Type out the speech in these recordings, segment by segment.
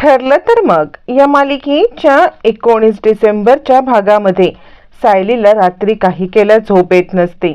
ठरलं तर मग. या मालिकेच्या एकोणीस डिसेंबरच्या भागामध्ये सायलीला रात्री काही केल्या झोप येत नसते.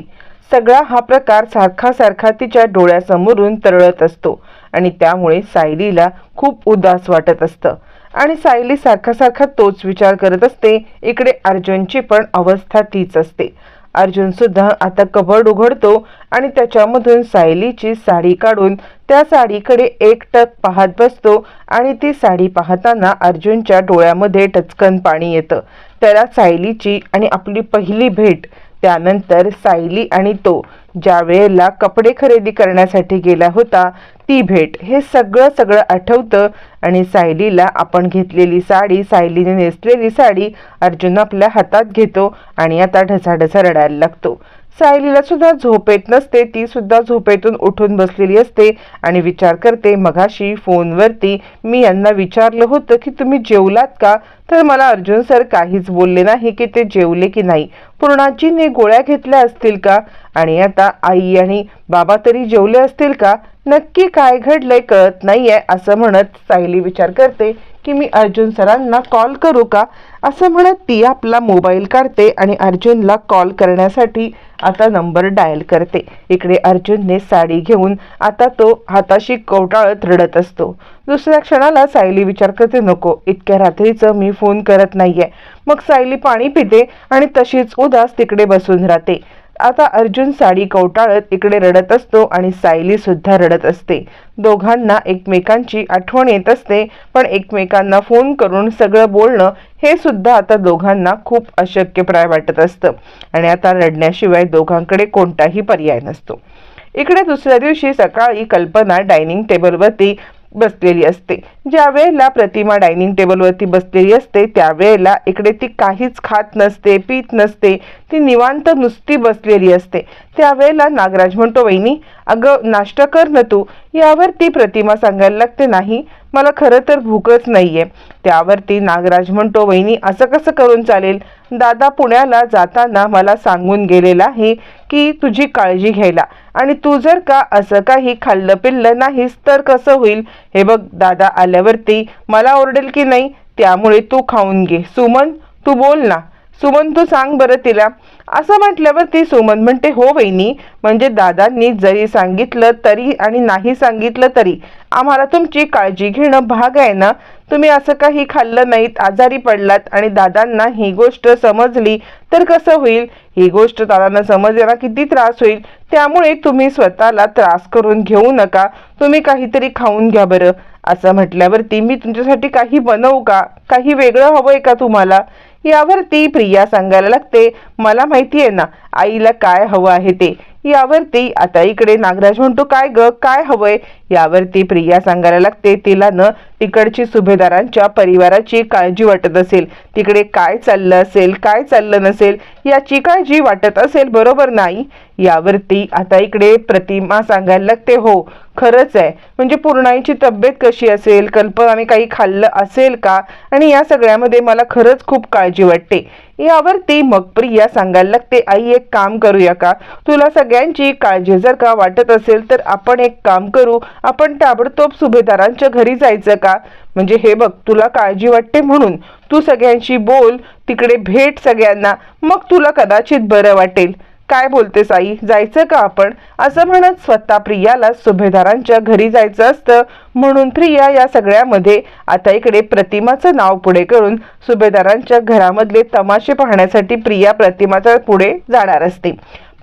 सगळा हा प्रकार सारखा सारखा तिच्या डोळ्यासमोरून तरळत असतो आणि त्यामुळे सायलीला खूप उदास वाटत असतं. आणि सायली सारखा सारखा तोच विचार करत असते. इकडे अर्जुनची पण अवस्था तीच असते. अर्जुन सुद्धा आता कबड उघडतो आणि त्याच्यामधून सायलीची साडी काढून त्या साडीकडे एकटक पाहत बसतो आणि ती साडी पाहताना अर्जुनच्या डोळ्यामध्ये टचकन पाणी येतं. त्याला सायलीची आणि आपली पहिली भेट त्यानंतर सायली आणि तो ज्या वेळेला कपडे खरेदी करण्यासाठी गेला होता ती भेट हे सगळं सगळं आठवतं आणि सायलीला आपण घेतलेली साडी सायलीने नेसलेली साडी अर्जुन आपल्या हातात घेतो आणि आता ढसाढसा रडायला लागतो. सायलीला सुद्धा झोप येत नसते ती सुद्धा झोपेतून उठून बसलेली असते आणि विचार करते मगाशी फोनवरती मी यांना विचारलं होतं की तुम्ही जेवलात का? तर मला अर्जुन सर काहीच बोलले नाही की ते जेवले की नाही. पूर्णाजीने गोळ्या घेतल्या असतील का? आणि आता आई आणि बाबा तरी जेवले असतील का? नक्की काय घडलंय कळत नाहीये असं म्हणत सायली विचार करते. की मी अर्जुन सरांना कॉल करू का? असं म्हणत ती आपला मोबाईल काढते आणि अर्जुनला कॉल करण्यासाठी आता नंबर डायल करते. इकडे अर्जुनने साडी घेऊन आता तो हाताशी कवटाळत रडत असतो. दुसऱ्या क्षणाला सायली विचार करते नको इतक्या रात्रीचं मी फोन करत नाहीये. मग सायली पाणी पिते आणि तशीच उदास तिकडे बसून राहते. आता अर्जुन साडी कवटाळत इकडे रडत असतो आणि सायली सुद्धा रडत असते. दोघांना एकमेकांची आठवण येत असते पण एकमेकांना फोन करून सगळं बोलणं हे सुद्धा आता दोघांना खूप अशक्यप्राय वाटत असतं. आणि आता रडण्याशिवाय दोघांकडे कोणताही पर्याय नसतो. इकडे दुसऱ्या दिवशी सकाळी कल्पना डायनिंग टेबलवरती बसलेली असते. ज्या वेळेला प्रतिमा डायनिंग टेबलवरती बसलेली असते त्यावेळेला इकडे ती काहीच खात नसते पीत नसते ती निवांत नुसती बसलेली असते. त्यावेळेला नागराज म्हणतो वहिनी अगं नाश्ता कर ना तू. यावर ती प्रतिमा सांगायला लागते नाही मला खरं तर भूकच नाहीये. त्यावरती नागराज म्हणतो वहिनी असं कसं करून चालेल? दादा पुण्याला जाताना मला सांगून गेलेला आहे की तुझी काळजी घ्यायला. आणि तू जर का असं काही खाल्लं पिल्लं नाहीस तर कसं होईल? हे बघ दादा आल्यावरती मला ओरडेल की नाही त्यामुळे तू खाऊन घे. सुमन तू बोल ना. सुमन तू सांग बरं तिला. असं म्हटल्यावर ती सुमन म्हणते हो वहिनी म्हणजे दादांनी जरी सांगितलं तरी आणि नाही सांगितलं तरी आम्हाला तुमची काळजी घेणं भाग आहे ना? तुम्ही असं काही खाल्लं नाहीत आजारी पडलात आणि दादांना ही गोष्ट समजली तर कसं होईल? ही गोष्ट दादांना समजायला किती त्रास होईल? त्यामुळे तुम्ही स्वतःला त्रास करून घेऊ नका. तुम्ही काहीतरी खाऊन घ्या बरं. असं म्हटल्यावरती मी तुमच्यासाठी काही बनवू का? काही वेगळं हवंय का तुम्हाला? यावरती प्रिया सांगायला लागते मला माहिती आहे ना आईला काय हवं आहे ते. यावरती आता इकडे नागराज म्हणतो काय ग काय हवंय? यावरती प्रिया सांगायला लागते तिला न तिकडची सुभेदारांच्या परिवाराची काळजी वाटत असेल. तिकडे काय चाललं असेल काय चाललं नसेल याची काळजी वाटत असेल बरोबर नाही? यावरती आता इकडे प्रतिमा सांगायला लागते हो खरंच आहे. म्हणजे पूर्णाईची तब्येत कशी असेल कल्पनाने काही खाल्लं असेल का? आणि या सगळ्यामध्ये मला खरंच खूप काळजी वाटते. यावरती मग प्रिया सांगायला लागते आई एक काम करूया का? तुला सगळ्यांची काळजी जर का वाटत असेल तर आपण एक काम करू. आपण ताबडतोब सुभेदारांच्या घरी जायचं का? म्हणजे हे बघ तुला काळजी वाटते म्हणून. तू सगळ्यांशी बोल तिकडे भेट सगळ्यांना. मग तुला कदाचित बरं वाटेल. काय बोलतेस आई? जायचं का आपण? असं म्हणत स्वतः प्रियाला सुभेदारांच्या घरी जायचं असतं. म्हणून प्रिया या सगळ्यामध्ये आता इकडे प्रतिमाचं नाव पुढे करून सुभेदारांच्या घरामधले तमाशे पाहण्यासाठी प्रिया प्रतिमाच्या पुढे जाणार असते.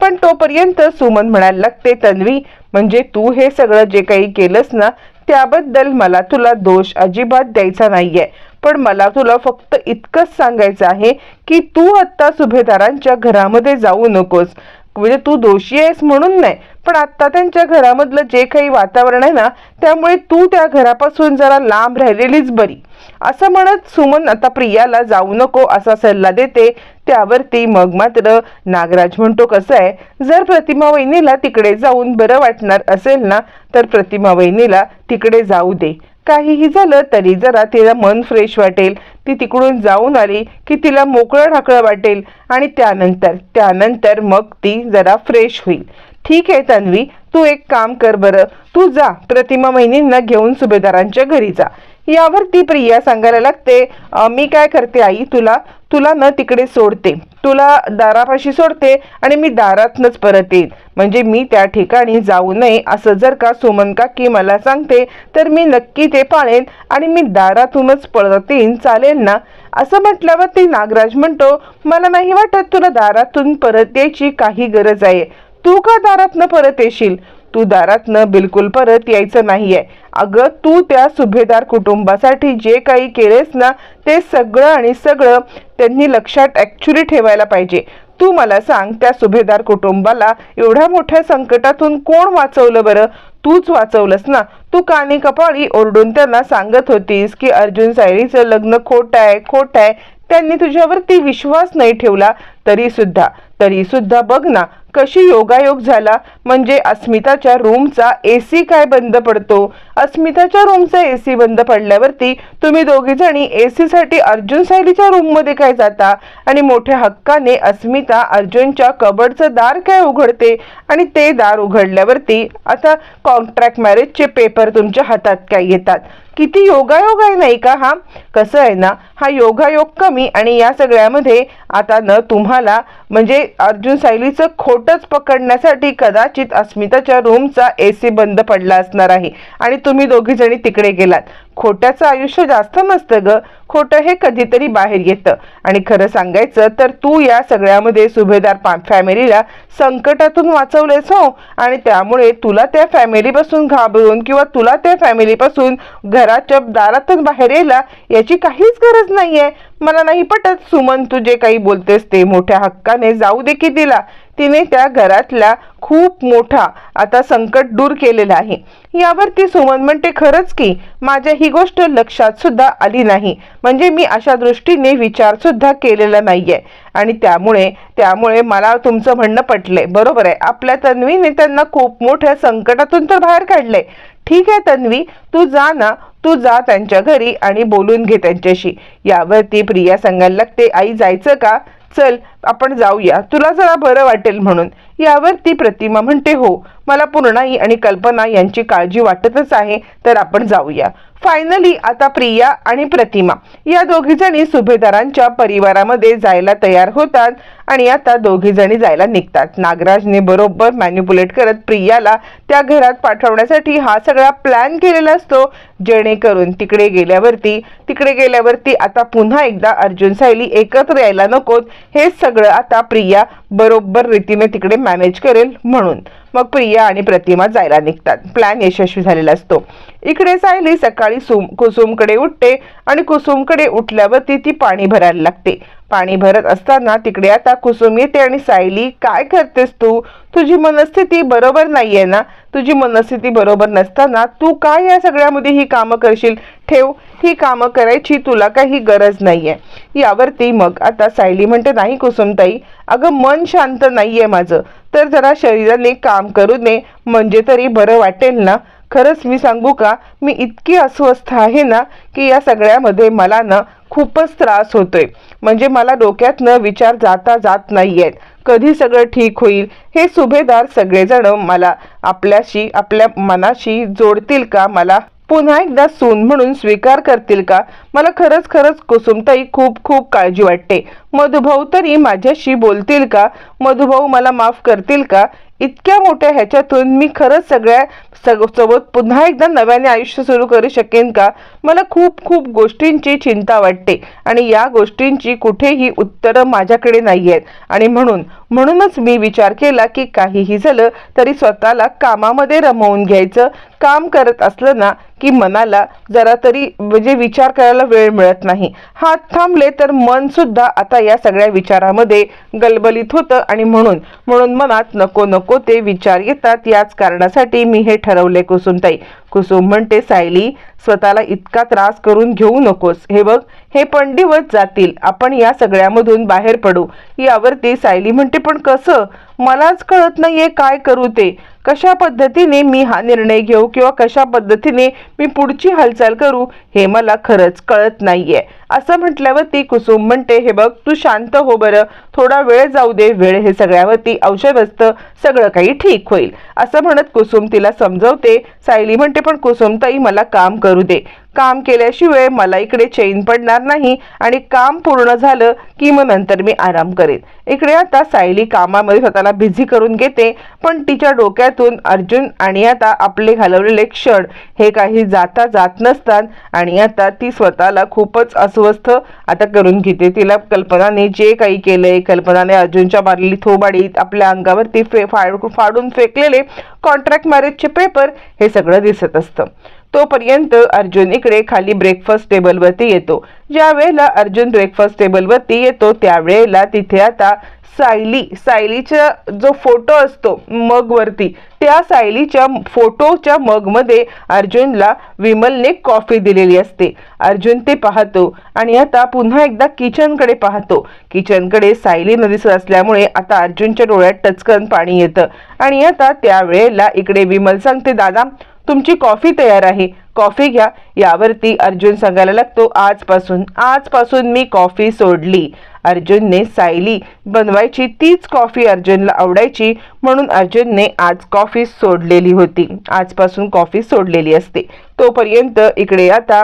पण तोपर्यंत सुमन म्हणायला लागते तन्वी म्हणजे तू हे सगळं जे काही केलंस ना त्याबद्दल मला तुला दोष अजिबात द्यायचा नाहीये. पण मला तुला फक्त इतकंच सांगायचं आहे की तू आत्ता सुभेदारांच्या घरामध्ये जाऊ नकोस. म्हणजे तू दोषी आहेस म्हणून नाही पण आत्ता त्यांच्या घरामधलं जे काही वातावरण आहे ना त्यामुळे तू त्या घरापासून जरा लांब राहिलेलीच बरी. असं म्हणत सुमन आता प्रियाला जाऊ नको असा सल्ला देते. त्यावरती मग मात्र नागराज म्हणतो कसं आहे? जर प्रतिमा वहिनीला तिकडे जाऊन बरं वाटणार असेल ना तर प्रतिमा वहिनीला तिकडे जाऊ दे. काहीही झालं तरी जरा तिला मन फ्रेश वाटेल. ती तिकडून जाऊन आली की तिला मोकळं ढाकळं वाटेल आणि त्यानंतर त्यानंतर मग ती जरा फ्रेश होईल. ठीक आहे तन्वी. तू एक काम कर बरं. तू जा. प्रतिमा महिनींना घेऊन सुभेदारांच्या घरी जा. यावर ती प्रिया सांगायला लागते मी काय करते आई? तुला तुला न तिकडे सोडते. तुला दारापाशी सोडते आणि मी दारातनच परत येईन. म्हणजे मी त्या ठिकाणी जाऊ नये असं जर का सुमन काकी मला सांगते तर मी नक्की ते पाळेन आणि मी दारातूनच पळत येईन. चालेल ना? असं म्हटल्यावर ते नागराज म्हणतो मला नाही वाटत तुला दारातून परत यायची काही गरज आहे. तू का दारातनं परत येशील? तू दारातनं बिलकुल परत यायचं नाहीये. अगं तू त्या सुभेदार कुटुंबासाठी जे काही केलेस ना ते सगळं आणि सगळं त्यांनी लक्षात ॲक्च्युली ठेवायला पाहिजे. तू मला सांग त्या सुभेदार कुटुंबाला एवढ्या मोठ्या संकटातून कोण वाचवलं बरं? तूच वाचवलंस ना? तू कानी कपाळी ओरडून त्यांना सांगत होतीस की अर्जुन सायरीचं लग्न खोट आहे खोट आहे. त्यांनी तुझ्यावरती विश्वास नाही ठेवला. तरी सुद्धा तरी सुद्धा बघ ना कशी योगायोग झाला? म्हणजे अस्मिताच्या रूमचा ए सी काय बंद पडतो? अस्मिताच्या रूमचा ए सी बंद पडल्यावरती तुम्ही दोघीजणी ए सीसाठी अर्जुन सायलीच्या रूममध्ये काय जाता? आणि मोठ्या हक्काने अस्मिता अर्जुनच्या कबडचं दार काय उघडते? आणि ते दार उघडल्यावरती आता कॉन्ट्रॅक्ट मॅरेजचे पेपर तुमच्या हातात काय येतात? किती योगायोग आहे नाही का हा? कसं आहे ना हा योगायोग कमी आणि या सगळ्यामध्ये आता न तुम्हाला म्हणजे अर्जुन सायलीचं खोट बोटच पकडण्यासाठी कदाचित अस्मिताच्या रूमचा ए सी बंद पडला असणार आहे. आणि तुम्ही दोघी जणी तिकडे गेलात. खोट्याचं आयुष्य जास्त नसतं ग. खोटं हे कधीतरी बाहेर येतं. आणि खरं सांगायचं तर तू या सगळ्यामध्ये सुभेदार फॅमिलीला संकटातून वाचवलेस हो. आणि त्यामुळे तुला त्या फॅमिलीपासून घाबरून किंवा तुला त्या फॅमिलीपासून घराच्या दारातून बाहेर यायला याची काहीच गरज नाहीये. मला नाही पटत. सुमन तू जे काही बोलतेस ते मोठ्या हक्काने जाऊ दे की तिला. तिने त्या घरातला खूप मोठा आता संकट दूर केलेला आहे. यावरती सुमन म्हणते खरंच की माझ्या ही गोष्ट लक्षात सुद्धा आली नाही. म्हणजे मी अशा दृष्टीने विचार सुद्धा केलेला नाहीये. आणि त्यामुळे त्यामुळे मला तुमचं म्हणणं पटलंय. बरोबर आहे. आपल्या तन्वीने त्यांना खूप मोठ्या संकटातून तर बाहेर काढलंय. ठीक आहे तन्वी तू जा ना. तू जा त्यांच्या घरी आणि बोलून घे त्यांच्याशी. यावरती प्रिया सांगायला लागते आई जायचं का? चल आपण जाऊया. तुला जरा बरं वाटेल म्हणून. यावर ती प्रतिमा म्हणते हो मला पूर्णाई आणि कल्पना यांची काळजी वाटतच आहे तर आपण जाऊया. फायनली आता प्रिया आणि प्रतिमा. या दोघी जणी सुभेदारांच्या परिवारामध्ये जायला तयार होतात आणि आता दोघी जणी जायला निघतात. नागराजने बरोबर मॅन्युपुलेट करत प्रियाला त्या घरात पाठवण्यासाठी हा सगळा प्लॅन केलेला असतो. जेणेकरून तिकडे गेल्यावरती तिकडे गेल्यावरती आता पुन्हा एकदा अर्जुन सायली एकत्र यायला नकोत. हे सगळं सगळं. आता प्रिया बरोबर रीतीने तिकडे मॅनेज करेल म्हणून. मग प्रिया आणि प्रतिमा जायला निघतात. प्लॅन यशस्वी झालेला असतो. इकडे सायली सकाळी सुम कुसुमकडे उठते आणि कुसुमकडे उठल्यावरती ती पाणी भरायला लागते. पाणी भरत असताना तिकडे आता कुसुम येते आणि सायली काय करतेस तू? तुझी मनस्थिती बरोबर नाही आहे ना? तुझी मनस्थिती बरोबर नसताना तू काय या सगळ्यामध्ये ही कामं करशील? ठेव ही कामं करायची तुला काही गरज नाही आहे यावरती मग आता सायली म्हणते नाही कुसुमताई अगं मन शांत नाहीये माझं. तर जरा शरीराने काम करू नये म्हणजे तरी बरं वाटेल ना? खरंच मी सांगू का? मी इतकी अस्वस्थ आहे ना की या सगळ्यामध्ये मला ना खूपच त्रास होतोय. म्हणजे मला डोक्यातनं विचार जाता जात नाही आहेत कधी सगळं ठीक होईल? हे सुभेदार सगळेजण मला आपल्याशी आपल्या मनाशी जोडतील का मला? पुन्हा एकदा सून म्हणून स्वीकार करतील का? मला खरंच खरंच कुसुमताई खूप खूप काळजी वाटते. मधुभाऊ तरी माझ्याशी बोलतील का? मधुभाऊ मला माफ करतील का? इतक्या मोठ्या ह्याच्यातून मी खरंच सगळ्या सग सोबत पुन्हा एकदा नव्याने आयुष्य सुरू करू शकेन का? मला खूप खूप गोष्टींची चिंता वाटते आणि या गोष्टींची कुठेही उत्तरं माझ्याकडे नाही आहेत आणि म्हणून म्हणूनच मी विचार केला की काहीही झालं तरी स्वतःला कामामध्ये रमवून घ्यायचं. काम करत असलं ना की मनाला जरा तरी म्हणजे विचार करायला वेळ मिळत नाही. हात थांबले तर मन सुद्धा आता या सगळ्या विचारामध्ये गलबलीत होतं आणि म्हणून म्हणून मनात नको नको ते विचार येतात. याच कारणासाठी मी हे ठरवले कुसुमताई. कुसुम म्हणते सायली स्वतःला इतका त्रास करून घेऊ नकोस. हे बघ हे पण दिवस जातील. आपण या सगळ्यामधून बाहेर पडू. यावरती सायली म्हणते पण कसं? मलाच कळत नाहीये काय करू ते. कशा पद्धतीने मी हा निर्णय घेऊ किंवा कशा पद्धतीने मी पुढची हालचाल करू हे मला खरंच कळत नाहीये. असं म्हटल्यावरती कुसुम म्हणते हे बघ तू शांत हो बरं. थोडा वेळ जाऊ दे. वेळ हे सगळ्यावरती औषध असतं सगळं काही ठीक होईल. असं म्हणत कुसुम तिला समजवते. सायली म्हणते पण कुसुमताई मला काम करू दे. काम केल्याशिवाय मला इकडे चैन पडणार नाही आणि काम पूर्ण झालं की मग नंतर मी आराम करेन. इकडे आता सायली कामामध्ये स्वतःला बिझी करून घेते पण तिच्या डोक्यातून अर्जुन आणि आता आपले घालवलेले क्षण हे काही जाता जात नसतात आणि आता ती स्वतःला खूपच अस्वस्थ आता करून घेते. तिला कल्पनाने जे काही केलंय कल्पनाने अर्जुनच्या मारलेली थोबाडीत आपल्या अंगावरती फे फाडून फेकलेले कॉन्ट्रॅक्ट मॅरेजचे पेपर हे सगळं दिसत असतं. तोपर्यंत अर्जुन इकडे खाली ब्रेकफास्ट टेबलवरती येतो. ज्या वेळेला अर्जुन ब्रेकफास्ट टेबलवरती येतो त्यावेळेला तिथे आता सायली सायलीचा जो फोटो असतो मगवरती त्या सायलीच्या फोटोच्या मगमध्ये अर्जुनला विमलने कॉफी दिलेली असते. अर्जुन ते पाहतो आणि आता पुन्हा एकदा किचनकडे पाहतो. किचनकडे सायली दिसत असल्यामुळे आता अर्जुनच्या डोळ्यात टचकन पाणी येतं. आणि आता त्यावेळेला इकडे विमल सांगते दादा तुमची कॉफी तयार आहे. कॉफी घ्या. यावरती अर्जुन सांगायला लागतो आजपासून आजपासून मी कॉफी सोडली. अर्जुनने सायली बनवायची तीच कॉफी अर्जुनला आवडायची. म्हणून अर्जुनने आज कॉफी सोडलेली होती. आजपासून कॉफी सोडलेली असते. तोपर्यंत इकडे आता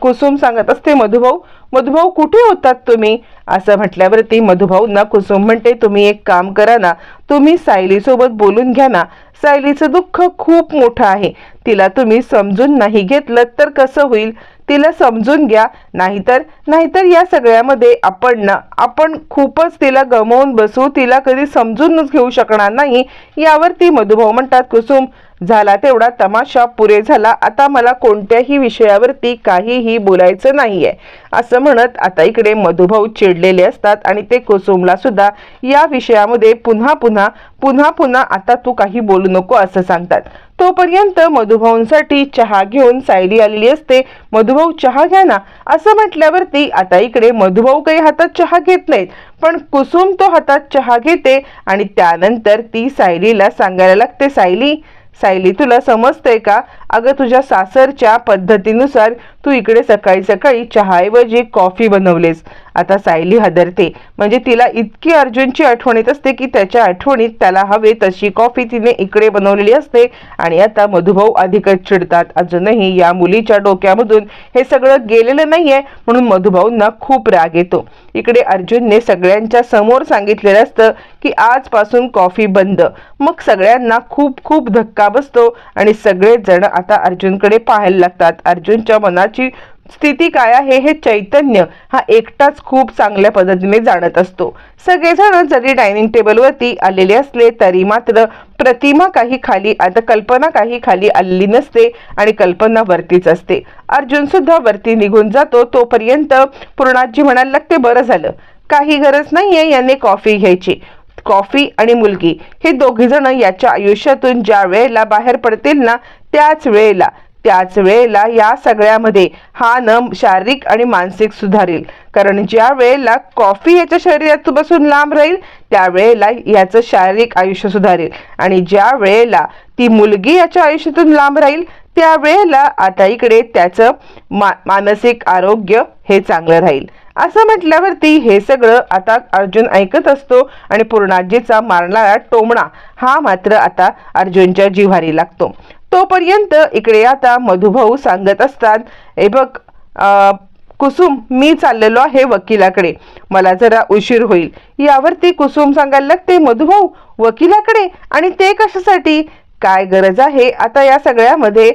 कुसुम सांगत असते मधुभाऊ मधुभाऊ कुठे होतात तुम्ही? असं म्हटल्यावरती मधुभाऊंना कुसुम म्हणते तुम्ही एक काम करा ना तुम्ही सायलीसोबत बोलून घ्या ना. सायलीचं दुःख खूप मोठं आहे. तिला तुम्ही समजून नाही नाही घेतलं तर कसं होईल? तिला समजून घ्या. नाहीतर नाहीतर या सगळ्यामध्ये आपण ना आपण खूपच तिला गमवून बसू. तिला कधी समजूनच घेऊ शकणार नाही. यावरती मधुभाऊ म्हणतात कुसुम झाला तेवढा तमाशा पुरे झाला. आता मला कोणत्याही विषयावरती काहीही बोलायचं नाहीये. असं म्हणत आता इकडे मधुभाऊ चिडलेले असतात आणि ते कुसुमला सुद्धा या विषयामध्ये पुन्हा पुन्हा पुन्हा पुन्हा आता तू काही बोलू नको असं सांगतात. तोपर्यंत मधुभाऊंसाठी चहा घेऊन सायली आलेली असते. मधुभाऊ चहा घ्या ना. असं म्हटल्यावरती आता इकडे मधुभाऊ काही हातात चहा घेत नाहीत. पण कुसुम तो हातात चहा घेते आणि त्यानंतर ती सायलीला सांगायला लागते सायली सायली तुला समजतंय का? अगं तुझ्या सासरच्या पद्धतीनुसार तू इकडे सकाळी सकाळी चहाऐवजी कॉफी बनवलेस. आता सायली हदरते. म्हणजे तिला इतकी अर्जुनची आठवण येत असते की त्याच्या आठवणीत त्याला हवे तशी कॉफी तिने इकडे बनवलेली असते आणि आता मधुभाऊ अधिकच चिडतात. अजूनही या मुलीच्या डोक्यामधून हे सगळं गेलेलं नाहीये म्हणून मधुभाऊंना खूप राग येतो. इकडे अर्जुनने सगळ्यांच्या समोर सांगितलेलं असतं की आजपासून कॉफी बंद. मग सगळ्यांना खूप खूप धक्का बसतो आणि सगळेजण आता अर्जुनकडे पाहायला लागतात. अर्जुनच्या मनात मनाची स्थिती काय आहे हे चैतन्य हा एकटाच खूप चांगल्या पद्धतीने जाणत असतो. सगळेजण जरी डायनिंग टेबलवरती आलेले असले तरी मात्र प्रतिमा काही खाली आता कल्पना काही खाली आलेली नसते आणि कल्पना वरतीच असते. अर्जुन सुद्धा वरती निघून जातो. तोपर्यंत पूर्णाजी म्हणायला लागते बरं झालं. काही गरज नाहीये याने कॉफी घ्यायची. कॉफी आणि मुलगी हे दोघे जण याच्या आयुष्यातून ज्या वेळेला बाहेर पडतील ना त्याच वेळेला त्याच वेळेला या सगळ्यामध्ये हा न शारीरिक आणि मानसिक सुधारेल. कारण ज्या वेळेला कॉफी याच्या शरीरात बसून लांब राहील त्यावेळेला याचं शारीरिक आयुष्य सुधारेल. आणि ज्या वेळेला ती मुलगी याच्या आयुष्यातून लांब राहील त्यावेळेला आता इकडे त्याचं मा मानसिक आरोग्य हे चांगलं राहील. असं म्हटल्यावरती हे सगळं आता अर्जुन ऐकत असतो आणि पूर्णाजीचा मारणारा टोमणा हा मात्र आता अर्जुनच्या जिव्हारी लागतो. तोपर्यंत इकडे आता मधुभाऊ सांगत असतात हे बघ कुसुम मी चाललेलो आहे वकिलाकडे. मला जरा उशीर होईल. यावरती कुसुम सांगायला लागते मधुभाऊ वकिलाकडे? आणि ते कशासाठी? काय गरज आहे आता या सगळ्यामध्ये?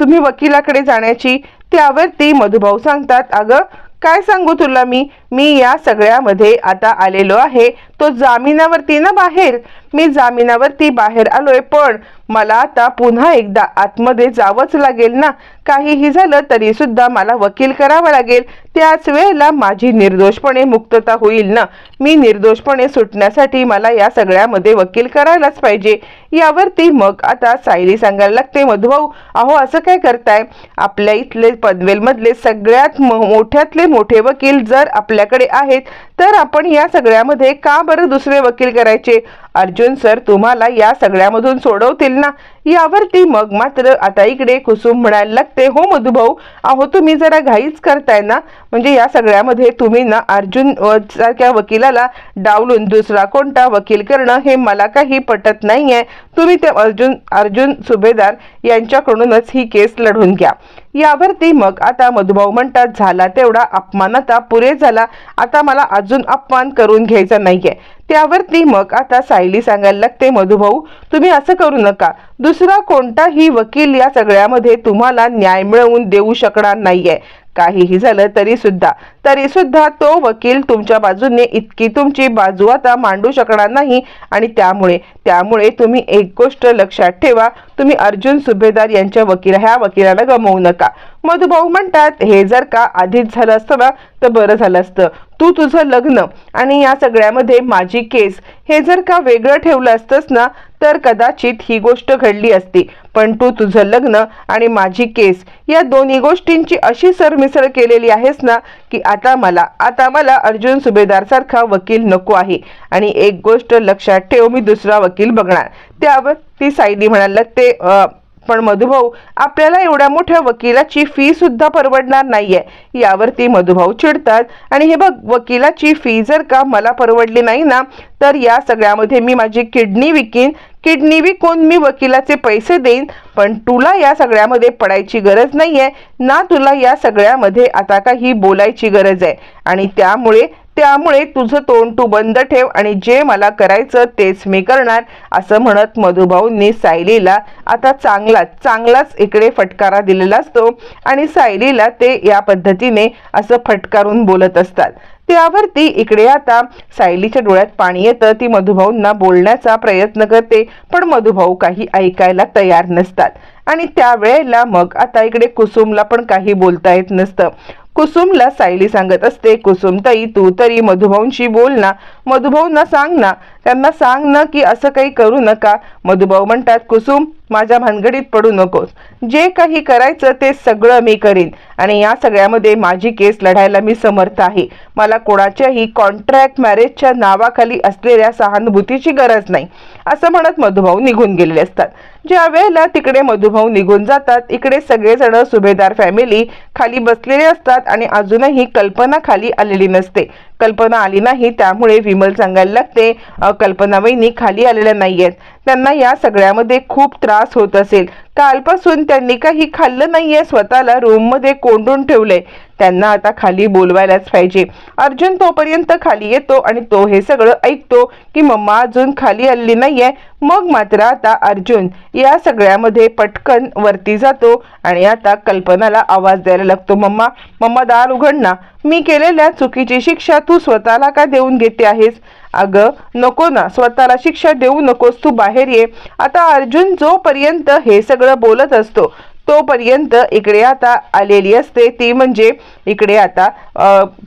तुम्ही वकिलाकडे जाण्याची? त्यावरती मधुभाऊ सांगतात अगं काय सांगू तुला मी? मी या सगळ्यामध्ये आता आलेलो आहे. तो जामिनावरती ना बाहेर? मी जामिनावरती बाहेर आलोय पण मला आता पुन्हा एकदा आतमध्ये जावंच लागेल ना. काहीही झालं तरी सुद्धा मला वकील करावा लागेल. त्याच वेळेला माझी निर्दोषपणे मुक्तता होईल ना. मी निर्दोषपणे सुटण्यासाठी मला या सगळ्यामध्ये वकील करायलाच पाहिजे. यावरती मग आता सायली सांगायला लागते मधुभाऊ अहो असं काय करताय? आपल्या इथले पनवेलमधले सगळ्यात मोठ्यातले मोठे वकील जर आपल्याकडे आहेत. तर आपण या सगळ्यामध्ये का बरं दुसरे वकील करायचे? अर्जुन सर तुम्हाला या सगळ्यामधून सोडवतील ना? यावरती मग मात्र आता इकडे कुसुम म्हणायला लागते हो मधुभाऊ अहो तुम्ही जरा घाईच करताय ना? म्हणजे या सगळ्यामध्ये तुम्ही ना अर्जुन सारख्या वकिलाला डावलून दुसरा कोणता वकील करणं हे मला काही पटत नाही आहे तुम्ही ते अर्जुन अर्जुन सुभेदार यांच्याकडूनच ही केस लढून घ्या. यावरती मग आता मधुभाऊ म्हणतात झाला तेवढा अपमान आता पुरे झाला. आता मला अजून अपमान करून घ्यायचा नाहीये. त्यावरती मग आता सायली सांगायला लागते मधुभाऊ तुम्ही असं करू नका. दुसरा कोणताही वकील या सगळ्यामध्ये तुम्हाला न्याय मिळवून देऊ शकणार नाहीये. काहीही झालं तरी सुद्धा. तरी सुद्धा तो वकील तुमच्या बाजूने इतकी तुमची बाजू आता मांडू शकणार नाही आणि त्यामुळे त्यामुळे तुम्ही एक गोष्ट लक्षात ठेवा. तुम्ही अर्जुन सुभेदार यांच्या वकील ह्या वकिलाला गमवू नका. मधुभाऊ म्हणतात हे जर का आधीच झालं असतं ना तर बरं झालं असतं. तू तुझं लग्न आणि या सगळ्यामध्ये माझी केस हे जर का वेगळं ठेवलं असतंस ना तर कदाचित ही गोष्ट घडली असती. पण तू तुझं लग्न आणि माझी केस या दोन्ही गोष्टींची अशी सरमिसळ केलेली आहेस ना की आता मला आता मला अर्जुन सुभेदारसारखा वकील नको आहे. आणि एक गोष्ट लक्षात ठेव मी दुसरा वकील बघणार. त्यावर ती सायली म्हणाल ते आ, पण मधुभाऊ आपल्याला एवढ्या मोठ्या वकिलाची फी सुद्धा परवडणार नाहीये. यावरती मधुभाऊ चिडतात. आणि हे बघ वकिलाची फी जर का मला परवडली नाही ना तर या सगळ्यामध्ये मी माझी किडनी विकीन. किडनी विकून मी वकिलाचे पैसे देईन. पण तुला या सगळ्यामध्ये पडायची गरज नाहीये. ना तुला या सगळ्यामध्ये आता काही बोलायची गरज आहे. आणि त्यामुळे त्यामुळे तुझं तोंड तू बंद ठेव आणि जे मला करायचं तेच मी करणार असं म्हणत मधुभाऊंनी सायलीला आता चांगलाच चांगलाच इकडे फटकारा दिलेला असतो. आणि सायलीला ते या पद्धतीने असं फटकारून बोलत असतात. त्यावरती इकडे आता सायलीच्या डोळ्यात पाणी येतं ती मधुभाऊंना बोलण्याचा प्रयत्न करते पण मधुभाऊ काही ऐकायला तयार नसतात. आणि त्यावेळेला मग आता इकडे कुसुमला पण काही बोलता येत नसतं. कुसुमला सायली सांगत असते कुसुमताई तू तरी मधुभाऊंशी बोल ना. मधुभाऊंना सांग ना. त्यांना सांग ना की असं काही करू नका. मधुभाऊ म्हणतात कुसुम माझ्या भानगडीत पडू नकोस. जे काही करायचं ते सगळं मी करीन. आणि या सगळ्यामध्ये माझी केस लढायला मी समर्थ आहे. मला कोणाच्याही कॉन्ट्रॅक्ट मॅरेजच्या नावाखाली असलेल्या सहानुभूतीची गरज नाही. असं म्हणत मधुभाऊ निघून गेलेले असतात. ज्या वेळेला तिकडे मधुभाऊ निघून जातात इकडे सगळेजण सुभेदार फॅमिली खाली बसलेले असतात आणि अजूनही कल्पना खाली आलेली नसते. कल्पना आली नाही त्यामुळे विमल सांगायला लागते कल्पना वहिनी खाली आलेल्या नाहीयेत. त्यांना या सगळ्यामध्ये खूप त्रास होत असेल. कालपासून त्यांनी काही खाल्लं नाहीये स्वतःला रूममध्ये कोंडून ठेवलंय. त्यांना आता खाली बोलवायलाच पाहिजे. अर्जुन तोपर्यंत खाली येतो आणि तो हे सगळं ऐकतो की मम्मा अजून खाली आलेली नाहीये. मग मात्र आता अर्जुन या सगळ्यामध्ये पटकन वरती जातो आणि आता कल्पनाला आवाज द्यायला लागतो मम्मा मम्मा दार उघड ना. मी केलेल्या चुकीची शिक्षा तू स्वतःला का देऊन घेते आहेस? अगं नको ना. स्वतःला शिक्षा देऊ नकोस. तू बाहेर ये. आता अर्जुन जोपर्यंत हे सगळं बोलत असतो तोपर्यंत इकडे आता आलेली असते. ती म्हणजे इकडे आता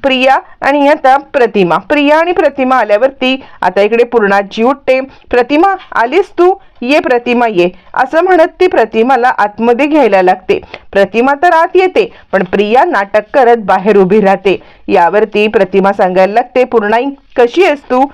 प्रिया आणि आता प्रतिमा. प्रिया आणि प्रतिमा आल्यावरती आता इकडे पूर्णाजी उठते. प्रतिमा आलीस तू? ये प्रतिमा ये. असं म्हणत ती प्रतिमाला आतमध्ये घ्यायला लागते. प्रतिमा तर आत येते पण प्रिया नाटक करत बाहेर उभी राहते. यावरती प्रतिमा सांगायला लागते पूर्णाई कशी आहेस तू?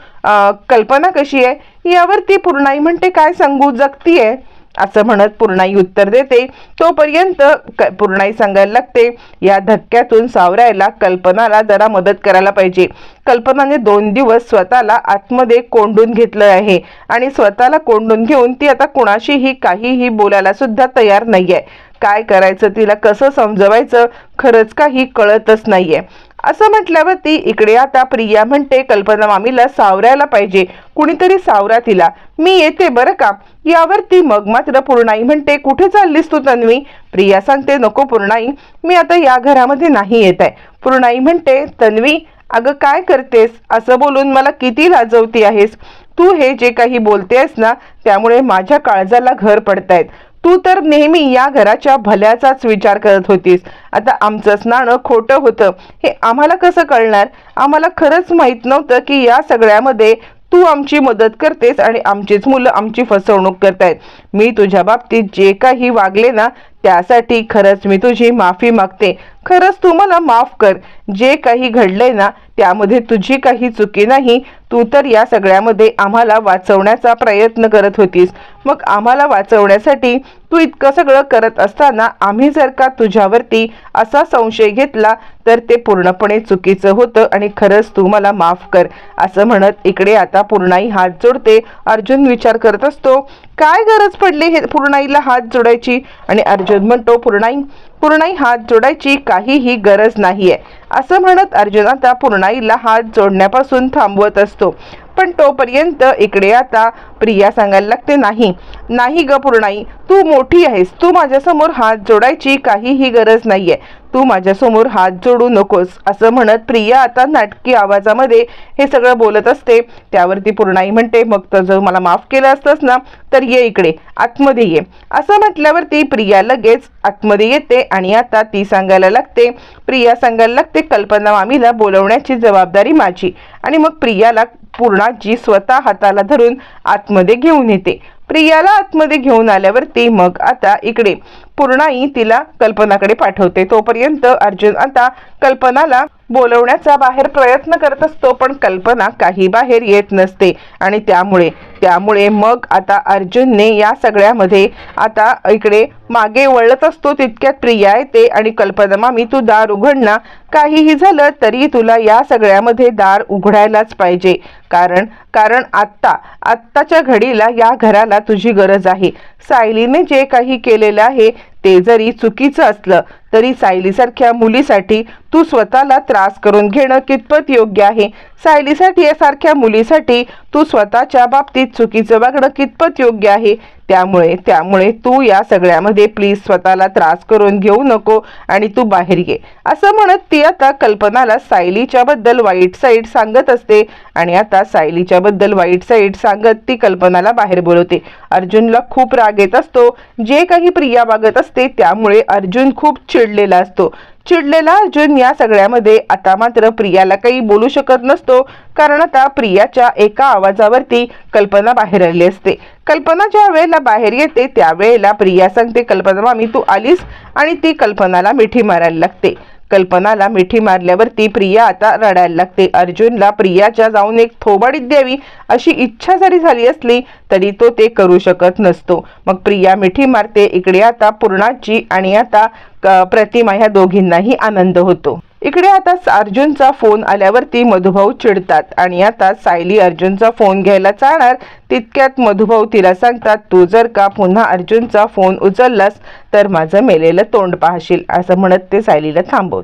कल्पना कशी आहे? यावरती पूर्णाई म्हणते काय सांगू? जगती आहे असं म्हणत पूर्णाई उत्तर देते. तोपर्यंत क- पूर्णाई सांगायला लागते या धक्क्यातून सावरायला कल्पनाला जरा मदत करायला पाहिजे. कल्पनाने दोन दिवस स्वतःला आतमध्ये कोंडून घेतलं आहे आणि स्वतःला कोंडून घेऊन ती आता कुणाशीही काहीही बोलायला सुद्धा तयार आहे काय करायचं तिला कसं समजवायचं खरंच काही कळतच नाहीये. असं म्हटल्यावरती इकडे आता प्रिया म्हणते कल्पना मामीला सावरायला पाहिजे. कुणीतरी सावरा तिला. मी येते बरं का? यावरती मग मात्र पूर्णाई म्हणते कुठे चाललीस तू तन्वी? प्रिया सांगते नको पूर्णाई मी आता या घरामध्ये नाही येत आहे. पूर्णाई म्हणते तन्वी अगं काय करतेस? असं बोलून मला किती लाजवती आहेस? तू हे जे काही बोलतेस ना त्यामुळे माझ्या काळजाला घर पडतायत. तू तर नेहमी या घराच्या भल्याचाच विचार करत होतीस. आता आमचं नाणं खोटं होतं. हे आम्हाला कसं कळणार? आम्हाला खरंच माहीत नव्हतं की या सगळ्यामध्ये तू आमची मदत करतेस आणि आमचीच मुलं आमची फसवणूक करतायत. मी तुझ्या बाबतीत जे काही वागले ना त्यासाठी खरंच मी तुझी माफी मागते. खरंच तू मला माफ कर. जे काही घडलंय ना त्यामध्ये तुझी काही चुकी नाही. तू तर या सगळ्यामध्ये आम्हाला वाचवण्याचा प्रयत्न करत होतीस. मग आम्हाला वाचवण्यासाठी तू इतकं सगळं करत असताना आम्ही जर का तुझ्यावरती असा संशय घेतला तर ते पूर्णपणे चुकीचं होतं आणि खरंच तू मला माफ कर. असं म्हणत इकडे आता पूर्णाई हात जोडते. अर्जुन विचार करत असतो काय गरज पडली हे पूर्णाईला हात जोडायची? आणि अर्जुन म्हणतो पूर्णाई पूर्णाई हात जोडायची काहीही गरज नाहीये. असं म्हणत अर्जुन आता पूर्णाईला हात जोडण्यापासून थांबवत असतो. पण तोपर्यंत इकडे आता प्रिया सांगायला लागते नाही नाही ग पूर्णाई तू मोठी आहेस. तू माझ्यासमोर हात जोडायची काहीही गरज नाहीये. तू माझ्यासमोर हात जोडू नकोस असं म्हणत प्रिया आता नाटकी आवाजामध्ये हे सगळं बोलत असते. त्यावरती पूर्णाई म्हणते मग तर जर मला माफ केलं असतंस ना तर ये इकडे आतमध्ये ये. असं म्हटल्यावरती प्रिया लगेच आतमध्ये येते आणि आता ती सांगायला लागते. प्रिया सांगायला लागते कल्पना मामीला बोलवण्याची जबाबदारी माझी. आणि मग प्रियाला पूर्णाजी स्वतः हाताला धरून आतमध्ये घेऊन येते. प्रियाला आतमध्ये घेऊन आल्यावर ते मग आता इकडे. पूर्णाई तिला कल्पनाकडे पाठवते. तोपर्यंत अर्जुन आता कल्पनाला बोलवण्याचा बाहेर प्रयत्न करत असतो पण कल्पना काही बाहेर येत नसते. आणि त्यामुळे त्यामुळे मग आता अर्जुनने या सगळ्यामध्ये आता इकडे मागे वळत असतो. तितक्यात प्रिया येते आणि कल्पना मामी तू दार उघड ना. काहीही झालं तरी तुला या सगळ्यामध्ये दार उघडायलाच पाहिजे. कारण कारण आत्ता आत्ताच्या घडीला या घराला तुझी गरज आहे. सायलीने जे काही केलेलं आहे ते जरी चुकीचं असलं तरी सायलीसारख्या मुलीसाठी तू स्वतःला त्रास करून घेणं कितपत योग्य आहे? सायलीसाठी यासारख्या मुलीसाठी तू स्वतःच्या बाबतीत चुकीचं वागणं कितपत योग्य आहे? त्यामुळे त्यामुळे तू या सगळ्यामध्ये प्लीज स्वतःला त्रास करून घेऊ नको आणि तू बाहेर ये. असं म्हणत ती आता कल्पनाला सायलीच्या बद्दल वाईट साईड सांगत असते आणि आता सायलीच्या बद्दल वाईट साईड सांगत ती कल्पनाला बाहेर बोलवते. अर्जुनला खूप राग येत असतो. जे काही प्रिया वागत असते त्यामुळे अर्जुन खूप चिडलेला असतो. चिडलेला अर्जुन या सगळ्यामध्ये. आता मात्र प्रियाला काही बोलू शकत नसतो. कारण आता प्रियाच्या एका आवाजावरती कल्पना बाहेर आली असते. कल्पना ज्या वेळेला बाहेर येते त्यावेळेला प्रिया सांगते कल्पना मामी तू आलीस? आणि ती कल्पनाला मिठी मारायला लागते. कल्पनाला मिठी मारल्यावरती प्रिया आता रडायला लागते. अर्जुनला प्रियाच्या जाऊन एक थोबाडीत द्यावी अशी इच्छा जरी झाली असली तरी तो ते करू शकत नसतो. मग प्रिया मिठी मारते. इकडे आता पूर्णाची आणि आता क- प्रतिमा ह्या दोघींनाही आनंद होतो. इकडे आता अर्जुनचा फोन आल्यावरती मधुभाऊ चिडतात आणि आता सायली अर्जुनचा फोन घ्यायला चालणार तितक्यात मधुभाऊ तिला सांगतात तू जर का पुन्हा अर्जुनचा फोन उचललास तर माझं मेलेलं तोंड पाहशील असं म्हणत ते सायलीला थांबवत